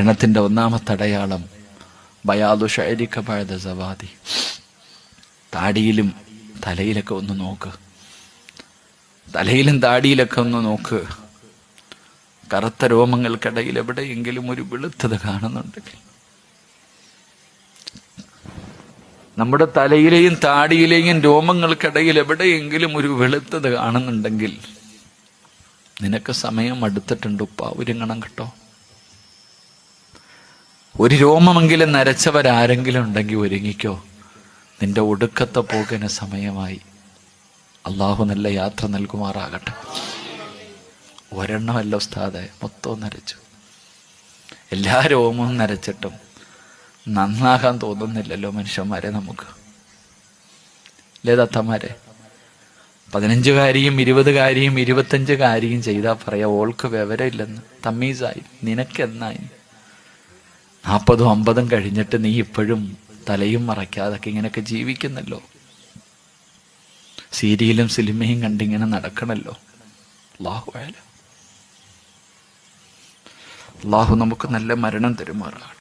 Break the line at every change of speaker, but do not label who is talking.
മരണത്തിന്റെ ഒന്നാമത്തെ അടയാളം ബയാദു ഷൈരിക്ക സവാദി. താടിയിലും തലയിലൊക്കെ ഒന്ന് നോക്ക്. തലയിലും താടിയിലൊക്കെ ഒന്ന് നോക്ക്. കറുത്ത രോമങ്ങൾക്കിടയിൽ എവിടെയെങ്കിലും ഒരു വെളുത്തത് കാണുന്നുണ്ടെങ്കിൽ. നമ്മുടെ തലയിലെയും താടിയിലെയും രോമങ്ങൾക്കിടയിൽ എവിടെയെങ്കിലും ഒരു വെളുത്തത് കാണുന്നുണ്ടെങ്കിൽ നിനക്ക് സമയം അടുത്തിട്ടുണ്ട്. ഉപ്പ ഒരുങ്ങണം കേട്ടോ. ഒരു രോമമെങ്കിലും നരച്ചവരാരെങ്കിലും ഉണ്ടെങ്കിൽ ഒരുങ്ങിക്കോ. നിന്റെ ഒടുക്കത്തെ പോകുന്ന സമയമായി. അള്ളാഹു നല്ല യാത്ര നൽകുമാറാകട്ടെ. ഒരെണ്ണമല്ല ഉസ്താദെ മൊത്തം നരച്ചു. എല്ലാ രോമവും നരച്ചിട്ടും നന്നാകാൻ തോന്നുന്നില്ലല്ലോ മനുഷ്യന്മാരെ നമുക്ക്. ലേതത്തമാരെ പതിനഞ്ചുകാരിയും ഇരുപതുകാരിയും ഇരുപത്തഞ്ചുകാരിയും ചെയ്താൽ പറയാ ഓൾക്ക് വിവരമില്ലെന്ന്. തമ്മീസായി. നിനക്കെന്നായി? നാൽപ്പതും അമ്പതും കഴിഞ്ഞിട്ട് നീ ഇപ്പോഴും തലയും മറയ്ക്കാതൊക്കെ ഇങ്ങനെയൊക്കെ ജീവിക്കുന്നല്ലോ. സീരിയലും സിനിമയും കണ്ടിങ്ങനെ നടക്കണല്ലോ. അള്ളാഹു ആയാലും നമുക്ക് നല്ല മരണം തരുമാറാകട്ടെ.